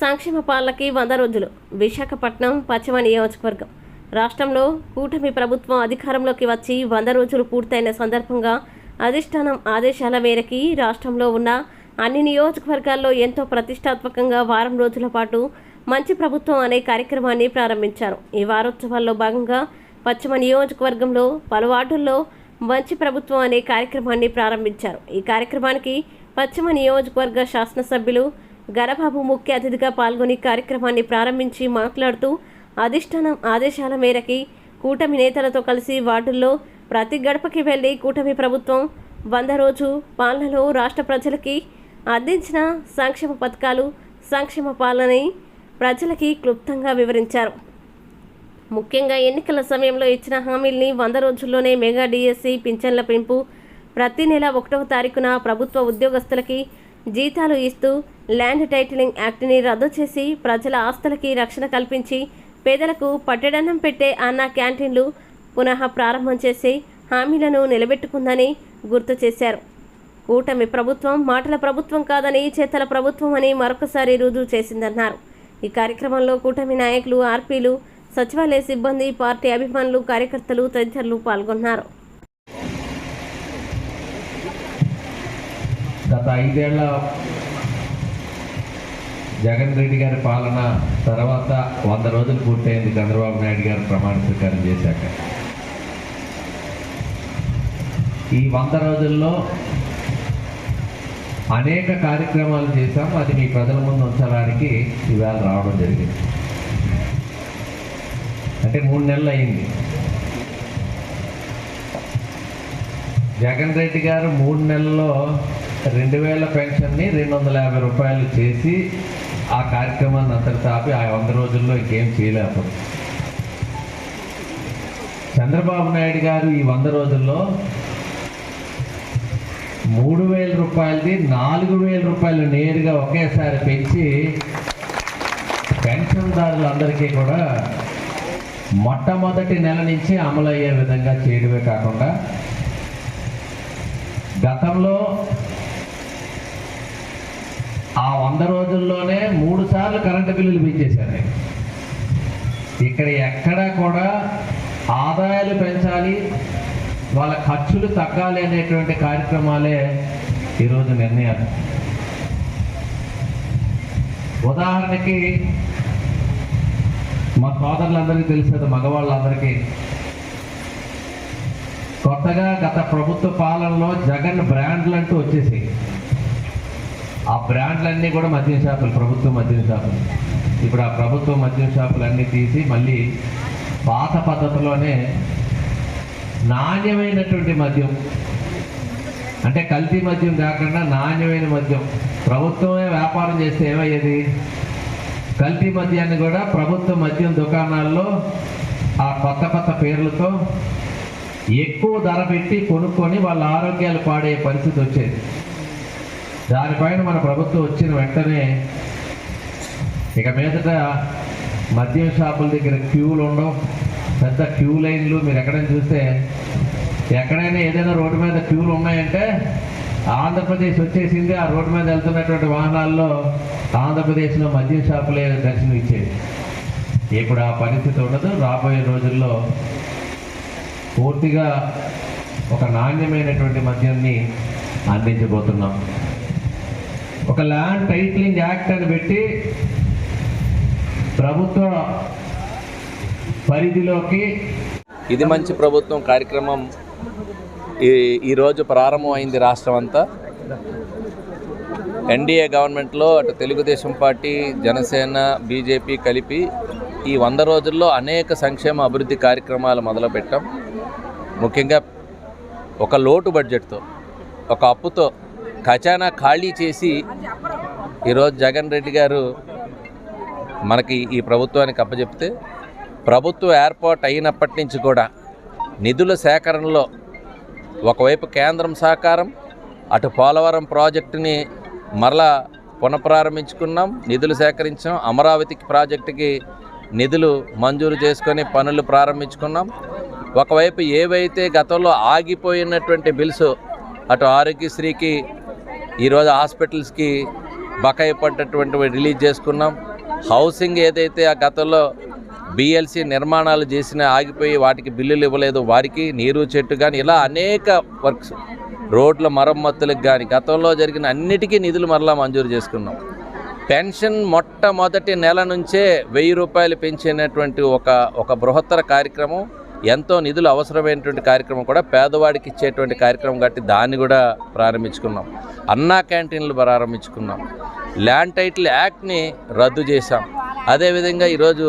సంక్షేమ పాలనకి వంద రోజులు. విశాఖపట్నం పశ్చిమ నియోజకవర్గం. రాష్ట్రంలో కూటమి ప్రభుత్వం అధికారంలోకి వచ్చి వంద రోజులు పూర్తయిన సందర్భంగా అధిష్టానం ఆదేశాల మేరకి రాష్ట్రంలో ఉన్న అన్ని నియోజకవర్గాల్లో ఎంతో ప్రతిష్టాత్మకంగా వారం రోజుల పాటు మంచి ప్రభుత్వం అనే కార్యక్రమాన్ని ప్రారంభించారు. ఈ వారోత్సవాల్లో భాగంగా పశ్చిమ నియోజకవర్గంలో పలు వార్డుల్లో మంచి ప్రభుత్వం అనే కార్యక్రమాన్ని ప్రారంభించారు. ఈ కార్యక్రమానికి పశ్చిమ నియోజకవర్గ శాసనసభ్యులు గరబాబు ముఖ్య అతిథిగా పాల్గొని కార్యక్రమాన్ని ప్రారంభించి మాట్లాడుతూ అధిష్టానం ఆదేశాల మేరకి కూటమి నేతలతో కలిసి వార్డుల్లో ప్రతి గడపకి వెళ్ళి కూటమి ప్రభుత్వం వంద రోజు పాలనలో రాష్ట్ర ప్రజలకి అందించిన సంక్షేమ పథకాలు సంక్షేమ పాలనని ప్రజలకి క్లుప్తంగా వివరించారు. ముఖ్యంగా ఎన్నికల సమయంలో ఇచ్చిన హామీల్ని వంద రోజుల్లోనే మెగా డిఎస్సి పింఛన్ల పెంపు ప్రతి నెల ఒకటవ తారీఖున ప్రభుత్వ ఉద్యోగస్తులకి జీతాలు ఇస్తూ ల్యాండ్ టైటిలింగ్ యాక్ట్ని రద్దు చేసి ప్రజల ఆస్తులకి రక్షణ కల్పించి పేదలకు పట్టెడన్నం పెట్టే అన్న క్యాంటీన్లు పునః ప్రారంభం చేసి హామీలను నిలబెట్టుకుందని గుర్తు చేశారు. కూటమి ప్రభుత్వం మాటల ప్రభుత్వం కాదని చేతల ప్రభుత్వం అని మరొకసారి రుజువు చేసిందన్నారు. ఈ కార్యక్రమంలో కూటమి నాయకులు ఆర్పీలు సచివాలయ సిబ్బంది పార్టీ అభిమానులు కార్యకర్తలు తదితరులు పాల్గొన్నారు. గత ఐదేళ్ళ జగన్ రెడ్డి గారి పాలన తర్వాత వంద రోజులు పూర్తయింది చంద్రబాబు నాయుడు గారు ప్రమాణ స్వీకారం చేశాక. ఈ వంద రోజుల్లో అనేక కార్యక్రమాలు చేశాం. అది మీ ప్రజల ముందు ఉంచడానికి ఇవాళ రావడం జరిగింది. అంటే మూడు నెలలు అయింది. జగన్ రెడ్డి గారు మూడు నెలల్లో రెండు వేల పెన్షన్ని రెండు వందల యాభై రూపాయలు చేసి ఆ కార్యక్రమాన్ని అంతటి ఆపి ఆ వంద రోజుల్లో ఇంకేం చేయలేకపోతే చంద్రబాబు నాయుడు గారు ఈ వంద రోజుల్లో మూడు వేల రూపాయలది నాలుగు వేల రూపాయలు నేరుగా ఒకేసారి పెంచి పెన్షన్దారులందరికీ కూడా మొట్టమొదటి నెల నుంచి అమలు అయ్యే విధంగా చేయడమే కాకుండా గతంలో ఆ వంద రోజుల్లోనే మూడు సార్లు కరెంటు బిల్లులు పెంచేశారు ఇక్కడ ఎక్కడా కూడా ఆదాయాలు పెంచాలి వాళ్ళ ఖర్చులు తగ్గాలి అనేటువంటి కార్యక్రమాలే ఈరోజు నిర్ణయాలు. ఉదాహరణకి మా సోదరులందరికీ తెలిసేది మగవాళ్ళందరికీ. కొత్తగా గత ప్రభుత్వ పాలనలో జగన్ బ్రాండ్లు అంటూ వచ్చేసాయి ఆ బ్రాండ్లన్నీ కూడా మద్యం షాపులు ప్రభుత్వ మద్యం షాపులు. ఇప్పుడు ఆ ప్రభుత్వ మద్యం షాపులన్నీ తీసి మళ్ళీ పాత పద్ధతిలోనే నాణ్యమైనటువంటి మద్యం. అంటే కల్తీ మద్యం కాకుండా నాణ్యమైన మద్యం. ప్రభుత్వమే వ్యాపారం చేస్తే ఏమయ్యేది? కల్తీ మద్యాన్ని కూడా ప్రభుత్వ మద్యం దుకాణాల్లో ఆ కొత్త కొత్త పేర్లతో ఎక్కువ ధర పెట్టి కొనుక్కొని వాళ్ళ ఆరోగ్యాలు పాడే పరిస్థితి వచ్చేది. దానిపైన మన ప్రభుత్వం వచ్చిన వెంటనే ఇక మీదట మద్యం షాపుల దగ్గర క్యూలు ఉండవు. పెద్ద క్యూ లైన్లు మీరు ఎక్కడైనా చూస్తే ఎక్కడైనా ఏదైనా రోడ్డు మీద క్యూలు ఉన్నాయంటే ఆంధ్రప్రదేశ్ వచ్చేసింది. ఆ రోడ్డు మీద వెళ్తున్నటువంటి వాహనాల్లో ఆంధ్రప్రదేశ్లో మద్యం షాపులే దర్శనం ఇచ్చేది ఇప్పుడు ఆ పరిస్థితి ఉండదు. రాబోయే రోజుల్లో పూర్తిగా ఒక నాణ్యమైనటువంటి మద్యాన్ని అందించబోతున్నాం. ఒక ల్యాండ్ టైటిలింగ్ యాక్ట్ అని పెట్టి ప్రభుత్వ పరిధిలోకి ఇది మంచి ప్రభుత్వం కార్యక్రమం. ఈ ఈరోజు ప్రారంభమైంది రాష్ట్రం అంతా. ఎన్డీఏ గవర్నమెంట్లో అటు తెలుగుదేశం పార్టీ జనసేన బీజేపీ కలిపి ఈ వంద రోజుల్లో అనేక సంక్షేమ అభివృద్ధి కార్యక్రమాలు మొదలుపెట్టాం. ముఖ్యంగా ఒక లోటు బడ్జెట్తో ఒక అప్పుతో ఖజానా ఖాళీ చేసి ఈరోజు జగన్ రెడ్డి గారు మనకి ఈ ప్రభుత్వానికి అప్పచెప్తే ప్రభుత్వం ఏర్పాటు అయినప్పటి నుంచి కూడా నిధుల సేకరణలో ఒకవైపు కేంద్రం సహకారం అటు పోలవరం ప్రాజెక్టుని మరలా పునఃప్రారంభించుకున్నాం నిధులు సేకరించాం అమరావతికి ప్రాజెక్టుకి నిధులు మంజూరు చేసుకొని పనులు ప్రారంభించుకున్నాం. ఒకవైపు ఏవైతే గతంలో ఆగిపోయినటువంటి బిల్స్ అటు ఆరోగ్యశ్రీకి ఈరోజు హాస్పిటల్స్కి బకాయి పడ్డటువంటివి రిలీజ్ చేసుకున్నాం. హౌసింగ్ ఏదైతే ఆ గతంలో బిఎల్సి నిర్మాణాలు చేసినా ఆగిపోయి వాటికి బిల్లులు ఇవ్వలేదు వారికి నీరు చెట్టు కానీ ఇలా అనేక వర్క్స్ రోడ్ల మరమ్మతులకు కానీ గతంలో జరిగిన అన్నిటికీ నిధులు మరలా మంజూరు చేసుకున్నాం. పెన్షన్ మొట్టమొదటి నెల నుంచే వెయ్యి రూపాయలు పెంచినటువంటి ఒక ఒక బృహత్తర కార్యక్రమం. ఎంతో నిధులు అవసరమైనటువంటి కార్యక్రమం కూడా పేదవాడికి ఇచ్చేటువంటి కార్యక్రమం కాబట్టి దాన్ని కూడా ప్రారంభించుకున్నాం. అన్నా క్యాంటీన్లు ప్రారంభించుకున్నాం. ల్యాండ్ టైటిల్ యాక్ట్ని రద్దు చేశాం. అదేవిధంగా ఈరోజు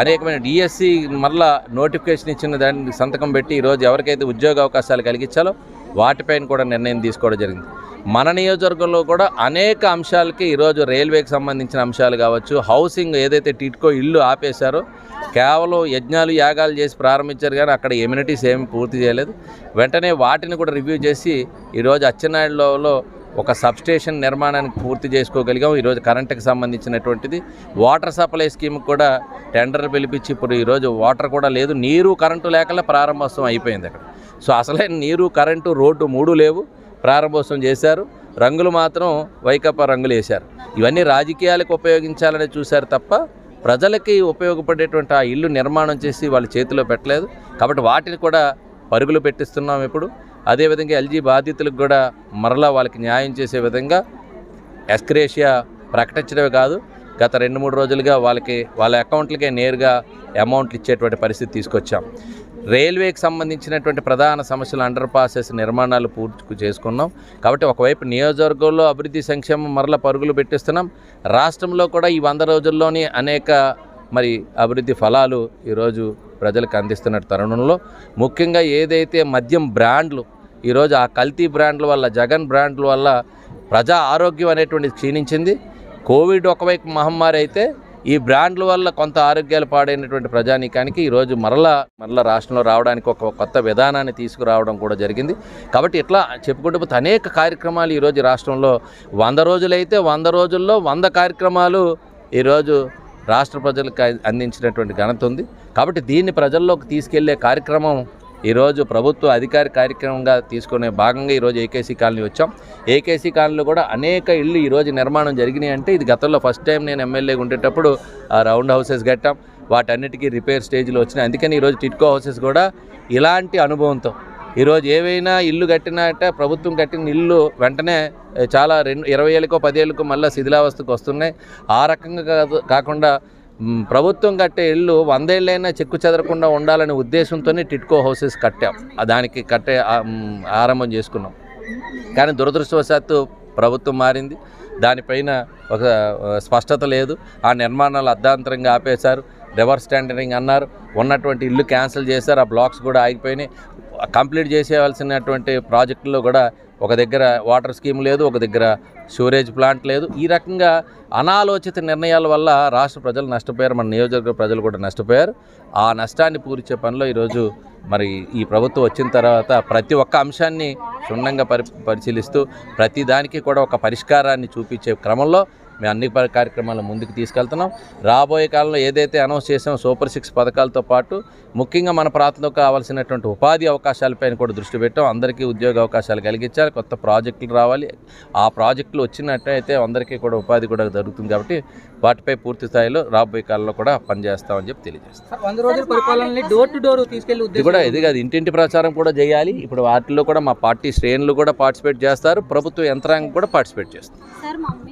అనేకమైన డిఎస్సి మళ్ళా నోటిఫికేషన్ ఇచ్చిన దాన్ని సంతకం పెట్టి ఈరోజు ఎవరికైతే ఉద్యోగ అవకాశాలు కలిగించాలో వాటిపైన కూడా నిర్ణయం తీసుకోవడం జరిగింది. మన నియోజకవర్గంలో కూడా అనేక అంశాలకి ఈరోజు రైల్వేకి సంబంధించిన అంశాలు కావచ్చు హౌసింగ్ ఏదైతే టిట్కో ఇల్లు ఆపేశారో కేవలం యజ్ఞాలు యాగాలు చేసి ప్రారంభించారు కానీ అక్కడ ఎమ్యూనిటీస్ ఏమి పూర్తి చేయలేదు. వెంటనే వాటిని కూడా రివ్యూ చేసి ఈరోజు అచ్చెన్నాయుడులో ఒక సబ్స్టేషన్ నిర్మాణానికి పూర్తి చేసుకోగలిగాం. ఈరోజు కరెంటుకి సంబంధించినటువంటిది. వాటర్ సప్లై స్కీమ్ కూడా టెండర్ పిలిపించి ఇప్పుడు ఈరోజు వాటర్ కూడా లేదు. నీరు కరెంటు లేకుండా ప్రారంభోత్సవం అయిపోయింది అక్కడ. సో అసలే నీరు కరెంటు రోడ్డు మూడు లేవు. ప్రారంభోత్సవం చేశారు. రంగులు మాత్రం వైకప్ప రంగులు వేశారు. ఇవన్నీ రాజకీయాలకు ఉపయోగించాలని చూశారు తప్ప ప్రజలకి ఉపయోగపడేటువంటి ఆ ఇల్లు నిర్మాణం చేసి వాళ్ళ చేతిలో పెట్టలేదు. కాబట్టి వాటిని కూడా పరుగులు పెట్టిస్తున్నాం ఇప్పుడు. అదేవిధంగా ఎల్జీ బాధితులకు కూడా మరలా వాళ్ళకి న్యాయం చేసే విధంగా ఎస్క్రేషియా ప్రకటించడమే కాదు గత రెండు మూడు రోజులుగా వాళ్ళకి వాళ్ళ అకౌంట్లకే నేరుగా అమౌంట్లు ఇచ్చేటువంటి పరిస్థితి తీసుకొచ్చాం. రైల్వేకి సంబంధించినటువంటి ప్రధాన సమస్యలు అండర్ పాసెస్ నిర్మాణాలు పూర్తి చేసుకున్నాం. కాబట్టి ఒకవైపు నియోజకవర్గంలో అభివృద్ధి సంక్షేమం మరల పరుగులు పెట్టిస్తున్నాం. రాష్ట్రంలో కూడా ఈ వంద రోజుల్లోని అనేక మరి అభివృద్ధి ఫలాలు ఈరోజు ప్రజలకు అందిస్తున్న తరుణంలో. ముఖ్యంగా ఏదైతే మద్యం బ్రాండ్లు ఈరోజు ఆ కల్తీ బ్రాండ్ల వల్ల జగన్ బ్రాండ్ల వల్ల ప్రజా ఆరోగ్యం అనేటువంటిది క్షీణించింది. కోవిడ్ ఒకవైపు మహమ్మారి అయితే ఈ బ్రాండ్ల వల్ల కొంత ఆరోగ్యాలు పాడైనటువంటి ప్రజానీకానికి ఈరోజు మరలా మరలా రాష్ట్రంలో రావడానికి ఒక కొత్త విధానాన్ని తీసుకురావడం కూడా జరిగింది. కాబట్టి ఇట్లా చెప్పుకుంటే అనేక కార్యక్రమాలు ఈరోజు రాష్ట్రంలో వంద రోజులైతే వంద రోజుల్లో వంద కార్యక్రమాలు ఈరోజు రాష్ట్ర ప్రజలకు అందించినటువంటి ఘనత ఉంది. కాబట్టి దీన్ని ప్రజల్లోకి తీసుకెళ్ళే కార్యక్రమం ఈరోజు ప్రభుత్వ అధికార కార్యక్రమంగా తీసుకునే భాగంగా ఈరోజు ఏకేసీ కాలనీ వచ్చాం. ఏకేసీ కాలనీలో కూడా అనేక ఇళ్ళు ఈరోజు నిర్మాణం జరిగినాయి అంటే ఇది గతంలో ఫస్ట్ టైం నేను ఎమ్మెల్యేగా ఉండేటప్పుడు ఆ రౌండ్ హౌసెస్ కట్టాం. వాటన్నిటికీ రిపేర్ స్టేజ్లో వచ్చినాయి. అందుకని ఈరోజు టిట్కో హౌసెస్ కూడా ఇలాంటి అనుభవంతో ఈరోజు ఏవైనా ఇల్లు కట్టినట్టే ప్రభుత్వం కట్టిన ఇల్లు వెంటనే చాలా రెండు ఇరవై ఏళ్ళకో పదేళ్ళకో మళ్ళీ శిథిలావస్థకు వస్తున్నాయి. ఆ రకంగా కాకుండా ప్రభుత్వం కట్టే ఇల్లు వందేళ్ళైనా చెక్కు చెదరకుండా ఉండాలనే ఉద్దేశంతోనే టిట్కో హౌసెస్ కట్టాం. దానికి కట్టే ఆరంభం చేసుకున్నాం. కానీ దురదృష్టవశాత్తు ప్రభుత్వం మారింది. దానిపైన ఒక స్పష్టత లేదు. ఆ నిర్మాణాలు అర్ధాంతరంగా ఆపేశారు. రివర్స్ టెండరింగ్ అన్నారు. ఉన్నటువంటి ఇల్లు క్యాన్సిల్ చేశారు. ఆ బ్లాక్స్ కూడా ఆగిపోయినాయి. కంప్లీట్ చేసేవలసినటువంటి ప్రాజెక్టుల్లో కూడా ఒక దగ్గర వాటర్ స్కీమ్ లేదు ఒక దగ్గర స్టోరేజ్ ప్లాంట్ లేదు. ఈ రకంగా అనాలోచిత నిర్ణయాల వల్ల రాష్ట్ర ప్రజలు నష్టపోయారు మన నియోజకవర్గ ప్రజలు కూడా నష్టపోయారు. ఆ నష్టాన్ని పూర్చే పనిలో ఈరోజు మరి ఈ ప్రభుత్వం వచ్చిన తర్వాత ప్రతి ఒక్క అంశాన్ని క్షుణ్ణంగా పరి పరిశీలిస్తూ ప్రతి దానికి కూడా ఒక పరిష్కారాన్ని చూపించే క్రమంలో మేము అన్ని కార్యక్రమాలను ముందుకు తీసుకెళ్తున్నాం. రాబోయే కాలంలో ఏదైతే అనౌన్స్ చేసామో సూపర్ సిక్స్ పథకాలతో పాటు ముఖ్యంగా మన ప్రాంతంలో కావాల్సినటువంటి ఉపాధి అవకాశాలపైన కూడా దృష్టి పెట్టాం. అందరికీ ఉద్యోగ అవకాశాలు కలిగించాలి కొత్త ప్రాజెక్టులు రావాలి. ఆ ప్రాజెక్టులు వచ్చినట్టయితే అందరికీ కూడా ఉపాధి కూడా జరుగుతుంది కాబట్టి వాటిపై పూర్తి స్థాయిలో రాబోయే కాలంలో కూడా పనిచేస్తామని చెప్పి తెలియజేస్తాం. వంద రోజుల పరిపాలనని డోర్ టు డోర్ తీసుకెళ్ళి ఇది కూడా ఇది కాదు ఇంటింటి ప్రచారం కూడా చేయాలి. ఇప్పుడు వాటిల్లో కూడా మా పార్టీ శ్రేణులు కూడా పార్టిసిపేట్ చేస్తారు. ప్రభుత్వ యంత్రాంగం కూడా పార్టిసిపేట్ చేస్తారు